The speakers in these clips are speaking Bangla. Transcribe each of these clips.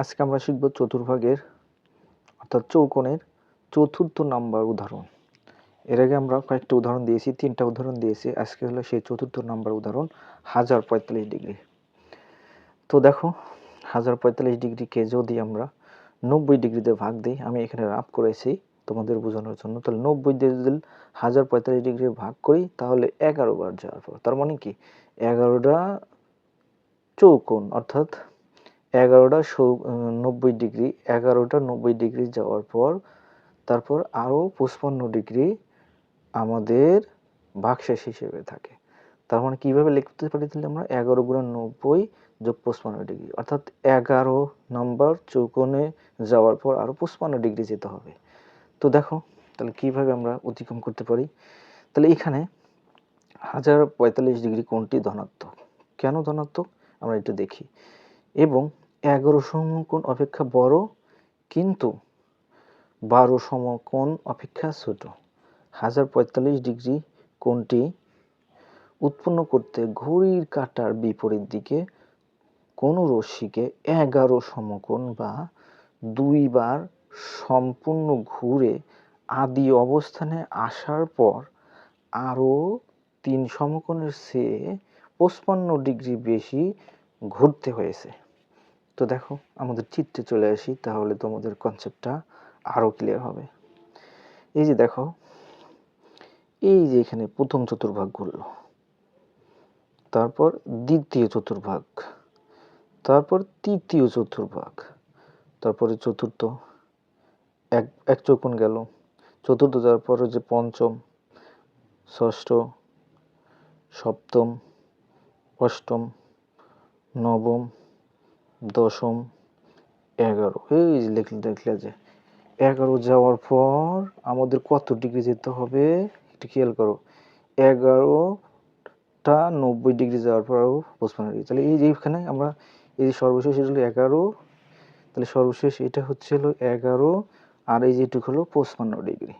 আজকে আমরা শিখব চতুর্ভাগের, অর্থাৎ চৌকোণের চতুর্থ নাম্বার উদাহরণ। এর আগে আমরা কয়েকটা উদাহরণ দিয়েছি, তিনটা উদাহরণ দিয়েছি। আজকে হলো সেই চতুর্থ নাম্বার উদাহরণ, হাজার পঁয়তাল্লিশ ডিগ্রি। তো দেখো, হাজার পঁয়তাল্লিশ ডিগ্রিকে যদি আমরা নব্বই ডিগ্রিতে ভাগ দিই, আমি এখানে রাফ করেছি তোমাদের বোঝানোর জন্য। তাহলে নব্বই দিয়ে যদি হাজার পঁয়তাল্লিশ ডিগ্রি ভাগ করি, তাহলে এগারো বার যাওয়ার পর, তার মানে কি? এগারোটা চৌকোণ, অর্থাৎ এগারোটা নব্বই ডিগ্রি, এগারোটা নব্বই ডিগ্রি যাওয়ার পর, তারপর আরও পঁচপান্ন ডিগ্রি আমাদের ভাগশেষ হিসেবে থাকে। তার মানে কীভাবে লিখতে পারি তাহলে আমরা এগারো গুণা নব্বই যোগ পঁচপান্ন ডিগ্রি, অর্থাৎ এগারো নম্বর চৌকোণে যাওয়ার পর আরও পঁচপান্ন ডিগ্রি যেতে হবে। তো দেখো, তাহলে কীভাবে আমরা অতিক্রম করতে পারি? তাহলে এখানে হাজার পঁয়তাল্লিশ ডিগ্রি কোণটি ধনাত্মক। কেন ধনাত্মক? আমরা একটু দেখি। এবং এগারো সমকোণ অপেক্ষা বড়, কিন্তু বারো সমকোণ অপেক্ষা ছোট। হাজার পঁয়তাল্লিশ ডিগ্রি কোণটি উৎপন্ন করতে ঘড়ির কাটার বিপরীত দিকে কোনো রশ্মিকে এগারো সমকোণ বা দুইবার সম্পূর্ণ ঘুরে আদি অবস্থানে আসার পর আরও তিন সমকোণের চেয়ে পঁচপান্ন ডিগ্রি বেশি ঘুরতে হয়েছে। তো দেখো, আমাদের চিত্রে চলে আসি, তাহলে তোমাদের কনসেপ্টটা আরও ক্লিয়ার হবে। এই যে দেখো, এই যে এখানে প্রথম চতুর্ভাগ ঘুরলো, তারপর দ্বিতীয় চতুর্ভাগ, তারপর তৃতীয় চতুর্ভাগ, তারপরে চতুর্থ, এক এক চৌকোণ গেল, চতুর্থ যাওয়ার পরে যে পঞ্চম, ষষ্ঠ, সপ্তম, অষ্টম, নবম দশম এগারো। এই লিখলে দেখলে যে এগারো যাওয়ার পর আমাদের কত ডিগ্রি যেতে হবে? একটু খেয়াল করো। এগারোটা নব্বই ডিগ্রি যাওয়ার পর আরও পঁচপান্ন ডিগ্রি তাহলে এই যে এখানে আমরা এই যে সর্বশেষ এটা হলো এগারো। তাহলে সর্বশেষ এটা হচ্ছে হলো এগারো আর এই যেটুকু হলো পঁচপান্ন ডিগ্রি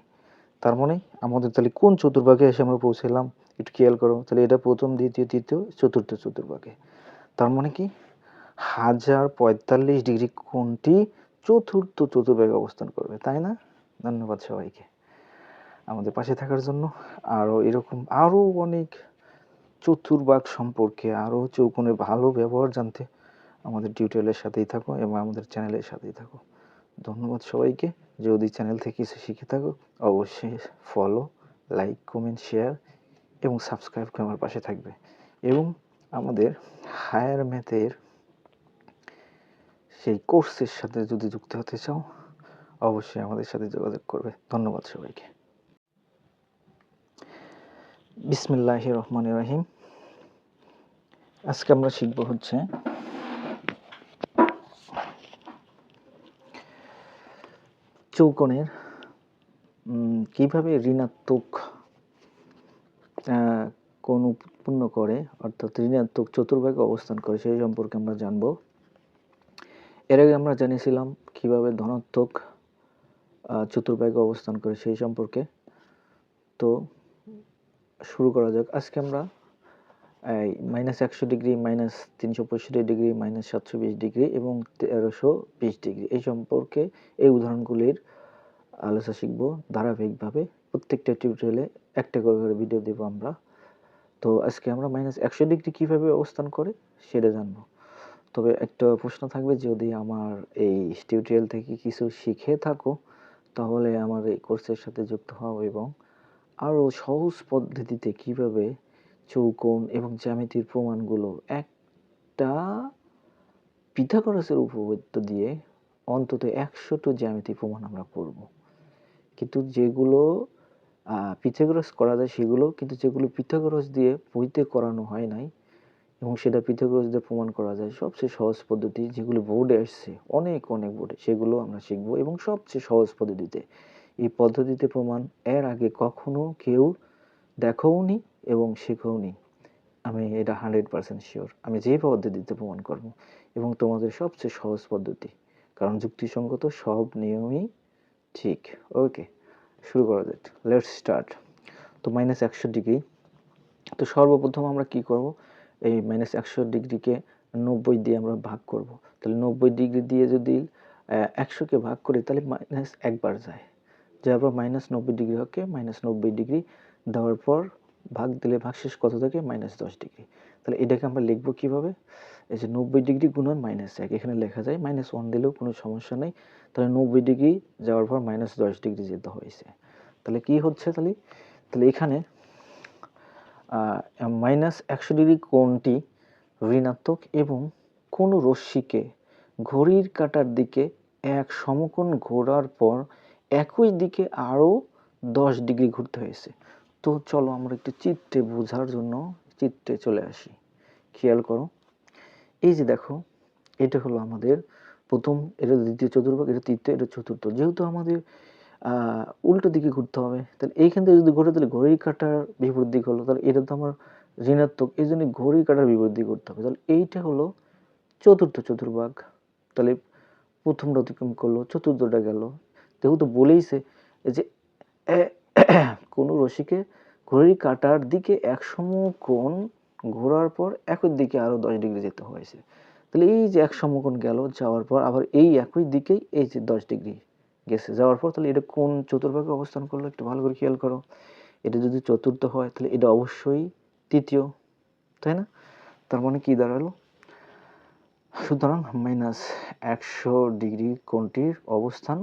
তার মানে আমাদের তাহলে কোন চতুর্ভাগে এসে আমরা পৌঁছালাম? একটু খেয়াল করো। তাহলে এটা প্রথম, দ্বিতীয়, তৃতীয়, চতুর্থ চতুর্ভাগে। তার মানে কি? হাজার পঁয়তাল্লিশ ডিগ্রি কোণটি চতুর্থ চতুর্ভাগে অবস্থান করবে, তাই না? ধন্যবাদ সবাইকে আমাদের পাশে থাকার জন্য। আরও এরকম আরও অনেক চতুর্ভাগ সম্পর্কে, আরও চৌকোণের ভালো ব্যবহার জানতে আমাদের টিউটোরিয়ালের সাথেই থাকো এবং আমাদের চ্যানেলের সাথেই থাকো। ধন্যবাদ সবাইকে। যদি চ্যানেল থেকে কিছু শিখে থাকো, অবশ্যই ফলো লাইক কমেন্ট শেয়ার এবং সাবস্ক্রাইব করে আমার পাশে থাকবে। এবং আমাদের হায়ার ম্যাথের সেই কোর্সের সাথে যদি যুক্ত হতে চাও, অবশ্যই আমাদের সাথে যোগাযোগ করবে। ধন্যবাদ সবাইকে। বিসমিল্লাহ রহমান রাহিম। আজকে আমরা শিখব হচ্ছে চৌকোণের কীভাবে ঋণাত্মক কোণ উৎপন্ন করে, অর্থাৎ ঋণাত্মক চতুর্ভাগে অবস্থান করে, সেই সম্পর্কে আমরা জানব। এর আগে আমরা জানিয়েছিলাম কীভাবে ধনাত্মক চতুর্ভাগে অবস্থান করে সেই সম্পর্কে। তো শুরু করা যাক। আজকে আমরা, এই মাইনাস একশো ডিগ্রি মাইনাস তিনশো পঁয়ষট্টি ডিগ্রি মাইনাস সাতশো বিশ ডিগ্রি এবং তেরোশো বিশ ডিগ্রি। এই সম্পর্কে এই উদাহরণগুলির আলোচনা শিখব ধারাবাহিকভাবে। প্রত্যেকটা টিউটোরিয়ালে একটা করে করে ভিডিও দেবো আমরা। তো আজকে আমরা মাইনাস একশো ডিগ্রি কীভাবে অবস্থান করে সেটা জানব। তবে একটা প্রশ্ন থাকবে, যদি আমার এই টিউটোরিয়াল থেকে কিছু শিখে থাকো, তাহলে আমার এই কোর্সের সাথে যুক্ত হও এবং আরও সহজ পদ্ধতিতে কীভাবে চৌকোণ এবং জ্যামিতির প্রমাণগুলো একটা পিথাগোরাসের উপপাদ্য দিয়ে অন্তত একশোটা জ্যামিতি প্রমাণ আমরা করব। কিন্তু যেগুলো পিথাগোরাস করা যায় সেগুলো, কিন্তু যেগুলো পিথাগোরাস দিয়ে বইতে করানো হয় নাই এবং সেটা পিথাগোরাস দিয়ে প্রমাণ করা যায়, সবচেয়ে সহজ পদ্ধতি যেগুলো বোর্ডে আসছে, অনেক অনেক বোর্ডে সেগুলো আমরা শিখব এবং সবচেয়ে সহজ পদ্ধতিতে। এই পদ্ধতিতে প্রমাণ এর আগে কখনো কেউ দেখোওনি এবং শেখোওনি। আমি এটা হান্ড্রেড পার্সেন্ট শিওর আমি যে পদ্ধতিতে প্রমাণ করব এবং তোমাদের সবচেয়ে সহজ পদ্ধতি, কারণ যুক্তিসঙ্গত সব নিয়মই ঠিক। ওকে শুরু করা যাক। লেটস স্টার্ট তো মাইনাস একশো ডিগ্রি তো সর্বপ্রথম আমরা কি করব? এই মাইনাস একশো ডিগ্রিকে নব্বই দিয়ে আমরা ভাগ করব। তাহলে নব্বই ডিগ্রি দিয়ে যদি একশোকে ভাগ করি, তাহলে মাইনাস একবার যায়। যাওয়ার পর মাইনাস নব্বই ডিগ্রি হকে মাইনাস নব্বই ডিগ্রি দেওয়ার পর ভাগ দিলে ভাগশেষ কত থাকে? মাইনাস দশ ডিগ্রি। তাহলে এটাকে আমরা লিখব কীভাবে? এই যে নব্বই ডিগ্রি গুণন মাইনাস এক, এখানে লেখা যায় মাইনাস ওয়ান দিলেও কোনো সমস্যা নেই। তাহলে নব্বই ডিগ্রি যাওয়ার পর মাইনাস দশ ডিগ্রি যেতে হয়েছে। তাহলে কি হচ্ছে তাহলে? তাহলে এখানে মাইনাস একশো ডিগ্রি কোণটি ঋণাত্মক এবং কোনো রশ্মিকে ঘড়ির কাঁটার দিকে এক সমকোণ ঘোরার পর একই দিকে আরও দশ ডিগ্রি ঘুরতে হয়েছে। তো চলো আমরা একটু চিত্রে বোঝার জন্য চিত্রে চলে আসি। খেয়াল করো। এই যে দেখো, এটা হলো আমাদের প্রথম, এটা দ্বিতীয় চতুর্ভাগ এটা তৃতীয়, এটা চতুর্থ। যেহেতু আমাদের উল্টো দিকে ঘুরতে হবে। তাহলে এইখান থেকে যদি ঘুরে, তাহলে ঘড়ি কাটার বিপরীত দিক হলো, তাহলে এটা তো আমার ঋণাত্মক, এই জন্য ঘড়ি কাটার বিপরীত দিক করতে হবে। তাহলে এইটা হলো চতুর্থ চতুর্ভাগ। তাহলে প্রথমটা অতিক্রম করল, চতুর্থটা গেল। যেহেতু বলেইছে যে কোনো রশিকে ঘড়ির কাটার দিকে সমকোণ ঘোরার পর একই দিকে আরও দশ ডিগ্রি যেতে হয়েছে। তাহলে এই যে এক সমকোণ গেল, যাওয়ার পর আবার এই একই দিকেই এই যে দশ ডিগ্রি গেছে। যাওয়ার পর তাহলে এটা কোন চতুর্ভাগে অবস্থান করল একটু ভালো করে খেয়াল করো। এটা যদি চতুর্থ হয় তাহলে এটা অবশ্যই তৃতীয়, তাই না? তার মানে কি দাঁড়াল? সুতরাং মাইনাস একশো ডিগ্রি কোণটির অবস্থান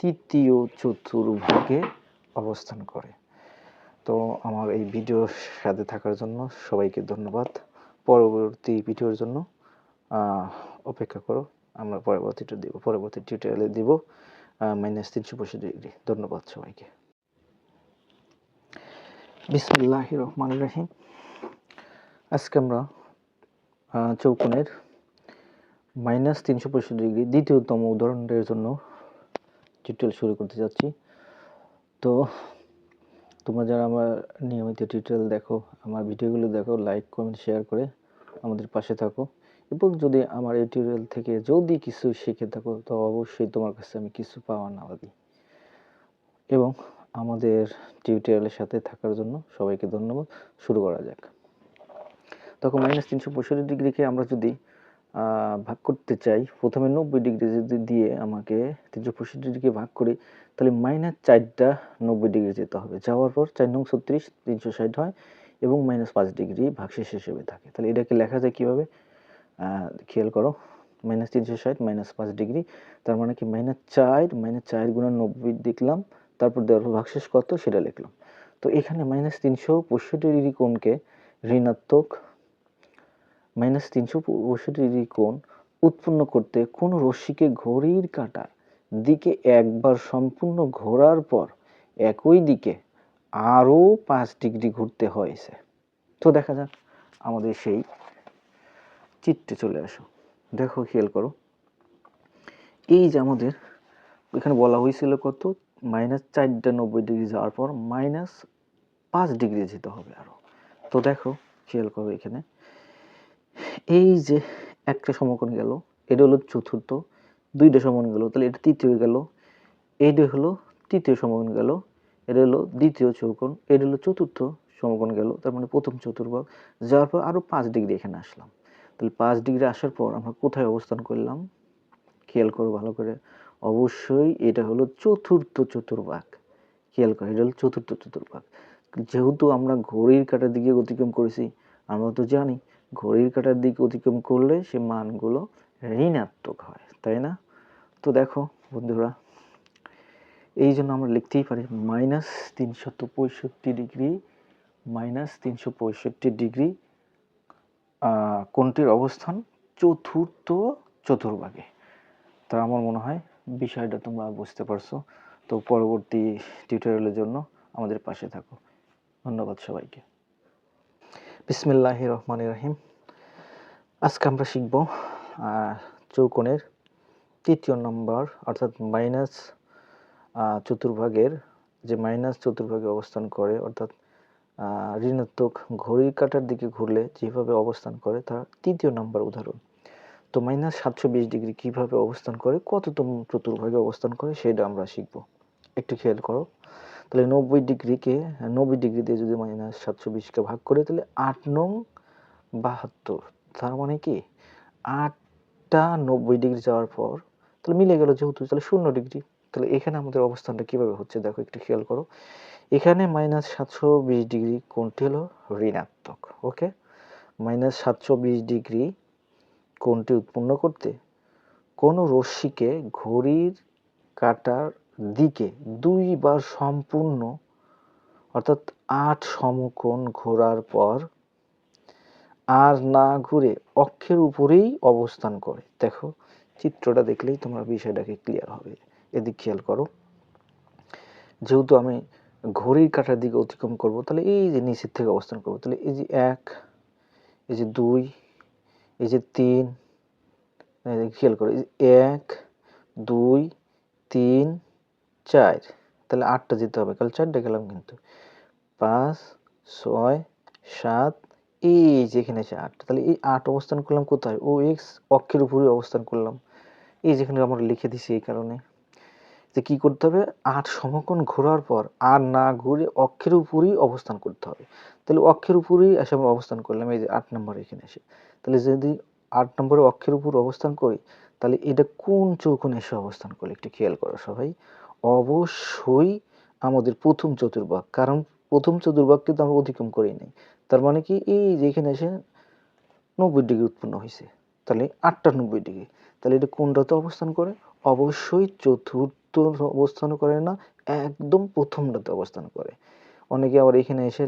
তৃতীয় চতুর্ভাগে অবস্থান করে। তো আমার এই ভিডিওর সাথে থাকার জন্য সবাইকে ধন্যবাদ। পরবর্তী ভিডিওর জন্য অপেক্ষা করো। আমরা পরবর্তীটা দিব, পরবর্তী টিউটোরিয়ালে দিব মাইনাস তিনশো পঁয়ষট্টি ডিগ্রি ধন্যবাদ সবাইকে। বিসমুল্লাহ রহমান রাহিম। আজকে আমরা চৌকনের মাইনাস তিনশো পঁয়ষট্টি ডিগ্রি দ্বিতীয়তম উদাহরণের জন্য টিউটোরিয়াল শুরু করতে যাচ্ছি। তো তোমরা যারা আমার নিয়মিত টিউটোরিয়াল দেখো, আমার ভিডিওগুলো দেখো লাইক কমেন্ট শেয়ার করে আমাদের পাশে থাকো। এবং যদি আমার এই টিউটোরিয়াল থেকে যদি কিছু শিখে থাকো, তো অবশ্যই তোমার কাছে আমি কিছু পাওয়া না দিই এবং আমাদের টিউটোরিয়ালের সাথে থাকার জন্য সবাইকে ধন্যবাদ। শুরু করা যাক। তখন মাইনাস তিনশো পঁয়ষট্টি ডিগ্রিকে আমরা যদি ভাগ করতে চাই, প্রথমে নব্বই ডিগ্রি যদি দিয়ে আমাকে তিনশো পঁয়ষট্টি ডিগ্রি ভাগ করি, তাহলে মাইনাস চারটা নব্বই ডিগ্রি যেতে হবে। যাওয়ার পর চার নং ছত্রিশ তিনশো ষাট হয় এবং মাইনাস পাঁচ ডিগ্রি ভাগশেষ হিসেবে থাকে। তাহলে এটাকে লেখা যায় কীভাবে? খেয়াল করো মাইনাস তিনশো ষাট মাইনাস পাঁচ ডিগ্রি তার মানে কি মাইনাস চার মাইনাস চার গুণা নব্বই দেখলাম, তারপর দেওয়ার ভাগশেষ কত সেটা লিখলাম। তো এখানে মাইনাস তিনশো পঁয়ষট্টি ডিগ্রি কোণকে ঋণাত্মক মাইনাস তিনশো পঁয়ষট্টি ডিগ্রি কোণ উৎপন্ন করতে কোন রশ্মিকে ঘড়ির কাঁটার দিকে একবার সম্পূর্ণ ঘোরার পর একই দিকে আরও পাঁচ ডিগ্রি ঘুরতে হয়েছে। তো দেখা যাক, আমাদের সেই চিত্রে চলে আসো। দেখো, খেয়াল করো। এই যে আমাদের, এখানে বলা হয়েছিল কত? মাইনাস চারটা নব্বই ডিগ্রি যাওয়ার পর মাইনাস পাঁচ ডিগ্রি যেতে হবে আরও তো দেখো, খেয়াল করো এখানে। এই যে একটা সমকোণ গেল, এটা হলো চতুর্থ, দুইটা সমকোণ গেল, তাহলে এটা তৃতীয় গেল। এইটা হলো তৃতীয় সমকোণ গেল, এটা হলো দ্বিতীয় চৌকোণ, এটা হলো চতুর্থ সমকোণ গেল, তার মানে প্রথম চতুর্ভাগ যাওয়ার পর আরও পাঁচ ডিগ্রি এখানে আসলাম। তাহলে পাঁচ ডিগ্রি আসার পর আমরা কোথায় অবস্থান করলাম? খেয়াল করো ভালো করে। অবশ্যই এটা হলো চতুর্থ চতুর্ভাগ। খেয়াল করো, এটা হলো চতুর্থ চতুর্ভাগ। যেহেতু আমরা ঘড়ির কাটার দিকে অতিক্রম করেছি, আমরা তো জানি ঘড়ির কাটার দিকে অতিক্রম করলে সে মানগুলো ঋণাত্মক হয়, তাই না? তো দেখো বন্ধুরা, এই জন্য আমরা লিখতেই পারি মাইনাস তিনশত পঁয়ষট্টি ডিগ্রি, মাইনাস তিনশো পঁয়ষট্টি ডিগ্রি কোনটির অবস্থান? চতুর্থ, চতুর্ভাগে। তা আমার মনে হয় বিষয়টা তোমরা বুঝতে পারছ। তো পরবর্তী টিউটোরিয়ালের জন্য আমাদের পাশে থাকো। ধন্যবাদ সবাইকে। বিসমিল্লাহ রহমান রাহিম। আজকে আমরা শিখব চৌকোণের তৃতীয় নম্বর অর্থাৎ মাইনাস চতুর্ভাগের যে মাইনাস চতুর্ভাগে অবস্থান করে, অর্থাৎ ঋণাত্মক ঘড়ির কাটার দিকে ঘুরলে যেভাবে অবস্থান করে তার তৃতীয় নাম্বার উদাহরণ। তো মাইনাস সাতশো বিশ ডিগ্রি কীভাবে অবস্থান করে, কততম চতুর্ভাগে অবস্থান করে সেটা আমরা শিখব। একটু খেয়াল করো। তাহলে নব্বই ডিগ্রিকে নব্বই ডিগ্রি দিয়ে যদি মাইনাস সাতশো বিশকে ভাগ করে, তাহলে আট নং বাহাত্তর। তার মানে কি? আটটা নব্বই ডিগ্রি যাওয়ার পর তাহলে মিলে গেল যেহেতু, তাহলে শূন্য ডিগ্রি তাহলে এখানে আমাদের অবস্থানটা কীভাবে হচ্ছে? দেখো, একটু খেয়াল করো। এখানে মাইনাস সাতশো বিশ ডিগ্রি কোনটি হলো ঋণাত্মক ওকে মাইনাস সাতশো বিশ ডিগ্রি কোনটি উৎপন্ন করতে কোনো রশ্মিকে ঘড়ির কাটার দিকে দুইবার সম্পূর্ণ, অর্থাৎ আট সমকোণ ঘোরার পর আর না ঘুরে অক্ষের উপরেই অবস্থান করে। দেখো, চিত্রটা দেখলেই তোমরা বিষয়টাকে ক্লিয়ার হবে। এদিক খেয়াল করো। যেহেতু আমি ঘড়ির কাটার দিকে অতিক্রম করব, তাহলে এই যে নিচের থেকে অবস্থান করব, তাহলে এই যে এক, এই যে দুই, এই যে তিন খেয়াল করো এক, দুই, তিন, চার, তাহলে আটটা যেতে হবে কাল চারটে গেলাম কিন্তু। পাঁচ, ছয়, সাত, এই যেখানে আছে আট, তাহলে এই আট অবস্থান করলাম কোথায়? ও এক্স অক্ষের উপরে অবস্থান করলাম। এই যেখানে আমরা লিখে দিছি এই কারণে। যে কি করতে হবে? আট সমকোণ ঘোরার পর আর না ঘুরে অক্ষের উপরেই অবস্থান করতে হবে। তাহলে অক্ষের উপরেই এসে আমরা অবস্থান করলাম। এই যে আট নম্বর এখানে এসে। তাহলে যদি আট নম্বরে অক্ষের উপর অবস্থান করি, তাহলে এটা কোন চৌকোণে এসে অবস্থান করলে একটু খেয়াল করো সবাই। অবশ্যই আমাদের প্রথম চতুর্ভাগ, কারণ প্রথম চতুর্ভাগ কিন্তু আমরা অতিক্রম করি নাই। তার মানে কি? এই যেখানে এসে নব্বই ডিগ্রি উৎপন্ন হয়েছে তাহলে আটটা নব্বই ডিগ্রি। তাহলে এটা কোনটাতে অবস্থান করে? অবশ্যই চতুর্থ অবস্থান করে না, একদম প্রথমটাতে অবস্থান করে। অনেকে আবার এখানে এসে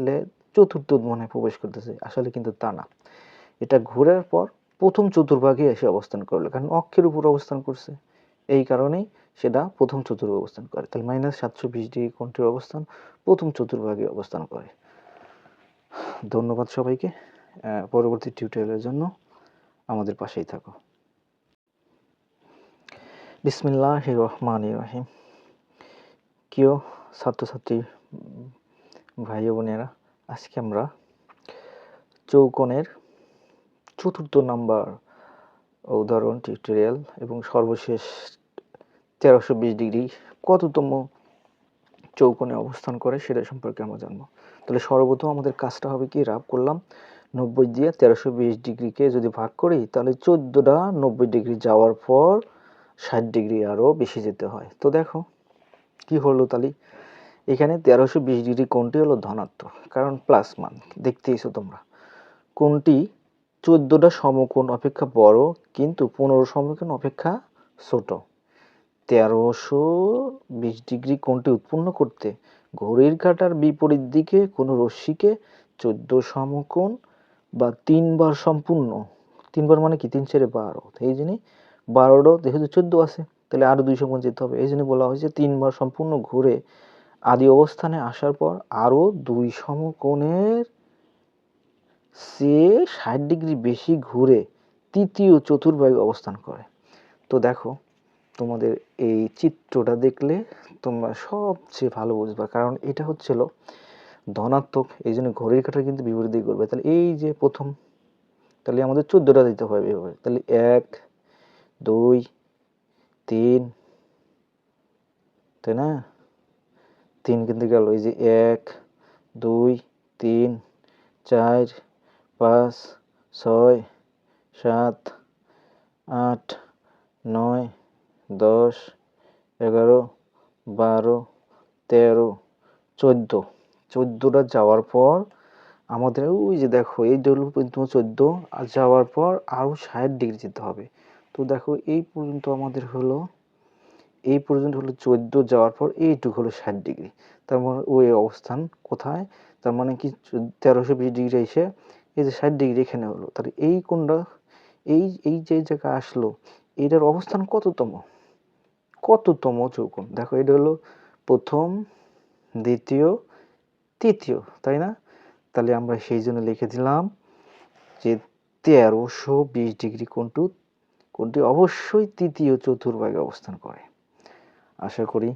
চতুর্থ মনে প্রবেশ করতেছে, আসলে কিন্তু তা না। এটা ঘোরার পর প্রথম চতুর্ভাগে এসে অবস্থান করল, কারণ অক্ষের উপর অবস্থান করছে। এই কারণেই সেটা প্রথম চতুর্ভাগে অবস্থান করে। তাহলে মাইনাস সাতশো বিশ ডিগ্রি কোনটির অবস্থান প্রথম চতুর্ভাগে অবস্থান করে। ধন্যবাদ সবাইকে পরবর্তী টিউটোরিয়ালের জন্য আমাদের পাশেই থাকো। বিসমিল্লাহ রহমান রহিম কেউ ছাত্রছাত্রী ভাই বোনেরা, আজকে আমরা চৌকনের চতুর্থ নাম্বার উদাহরণ টিউটোরিয়াল এবং সর্বশেষ তেরোশো বিশ ডিগ্রি কততম চৌকোণে অবস্থান করে সেটা সম্পর্কে আমরা জানব। তাহলে সর্বপ্রথম আমাদের কাজটা হবে কি? রাব করলাম। নব্বই দিয়ে তেরোশো বিশ ডিগ্রিকে যদি ভাগ করি, তাহলে চোদ্দোটা নব্বই ডিগ্রি যাওয়ার পর ষাট ডিগ্রি আরও বেশি যেতে হয়। তো দেখো, কি হলো তাহলে এখানে তেরোশো বিশ ডিগ্রি কোনটি হলো ধনাত্মক, কারণ প্লাস মান, দেখতেইছো তোমরা। কোনটি চোদ্দোটা সমকোণ অপেক্ষা বড়, কিন্তু পনেরো সমকোণ অপেক্ষা ছোট। তেরোশো বিশ ডিগ্রি কোণটি উৎপন্ন করতে ঘড়ির কাঁটার বিপরীত দিকে কোনো রশ্মিকে চোদ্দ সমকোণ বা তিনবার সম্পূর্ণ, তিনবার মানে কি? তিন চারে বারো। এই জন্যই বারোটা যেহেতু চোদ্দ আছে, তাহলে আরও দুইশো সমকোণ যেতে হবে। এই জন্য বলা হয়েছে তিনবার সম্পূর্ণ ঘুরে আদি অবস্থানে আসার পর আরও দুই সমকোণের সে ষাট ডিগ্রি বেশি ঘুরে তৃতীয় চতুর্ভাগে অবস্থান করে। তো দেখো, তোমাদের এই চিত্রটা দেখলে তোমরা সবচেয়ে ভালো বুঝবা, কারণ এটা হচ্ছিল ধনাত্মক, এই জন্য ঘড়ির কাঁটা কিন্তু বিপরীত দিকে করবে। তাহলে এই যে প্রথম, তাহলে আমাদের চোদ্দোটা দিতে হবে এভাবে। তাহলে এক দুই, তিন, তাই না? তিন কিন্তু গেল, এই যে এক, দুই, তিন, চার, পাঁচ, ছয়, সাত, আট, নয়, দশ, এগারো, বারো, তেরো, চোদ্দ। চোদ্দোটা যাওয়ার পর আমাদের ওই যে দেখো, এই হলো পর্যন্ত চোদ্দ, আর যাওয়ার পর আরও ষাট ডিগ্রি যেতে হবে। তো দেখো, এই পর্যন্ত আমাদের হলো, এই পর্যন্ত হলো চোদ্দ যাওয়ার পর এইটুকু হলো ষাট ডিগ্রি। তার মানে ওই অবস্থান কোথায়? তার মানে কি তেরোশো বিশ ডিগ্রি এসে এই যে ষাট ডিগ্রি এখানে হলো। তাহলে এই কোনটা? এই এই যে জায়গায় আসলো, এটার অবস্থান কততম? কততম চৌকোণ? দেখো, এটা হলো প্রথম, দ্বিতীয়, তৃতীয়, তাই না? তাহলে আমরা সেই জন্য লিখে দিলাম যে তেরোশো বিশ ডিগ্রি কোনটু কোনটি অবশ্যই তৃতীয় চতুর্ভাগে অবস্থান করে। আশা করি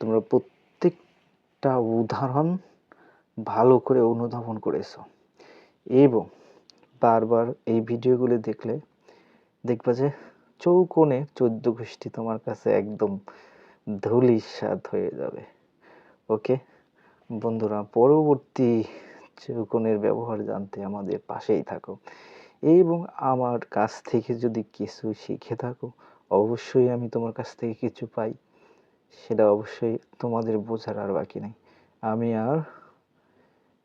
তোমরা প্রত্যেকটা উদাহরণ ভালো করে অনুধাবন করেছ। এবং বারবার এই ভিডিওগুলি দেখলে দেখবা যে চৌকোণে চোদ্দ গোষ্ঠী তোমার কাছে একদম ধুলির স্বাদ হয়ে যাবে। ওকে? বন্ধুরা, পরবর্তী চৌকোণের ব্যবহার জানতে আমাদের পাশেই থাকো। এবং আমার কাছ থেকে যদি কিছু শিখে থাকো, অবশ্যই আমি তোমার কাছ থেকে কিছু পাই। সেটা অবশ্যই তোমাদের বোঝার আর বাকি নেই। আমি আর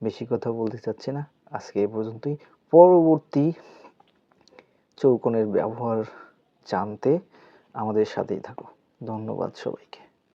বেশি কথা বলতে চাচ্ছি না। আজকে এ পর্যন্তই। পরবর্তী চৌকনের ব্যবহার জানতে আমাদের সাথেই থাকো। ধন্যবাদ সবাইকে।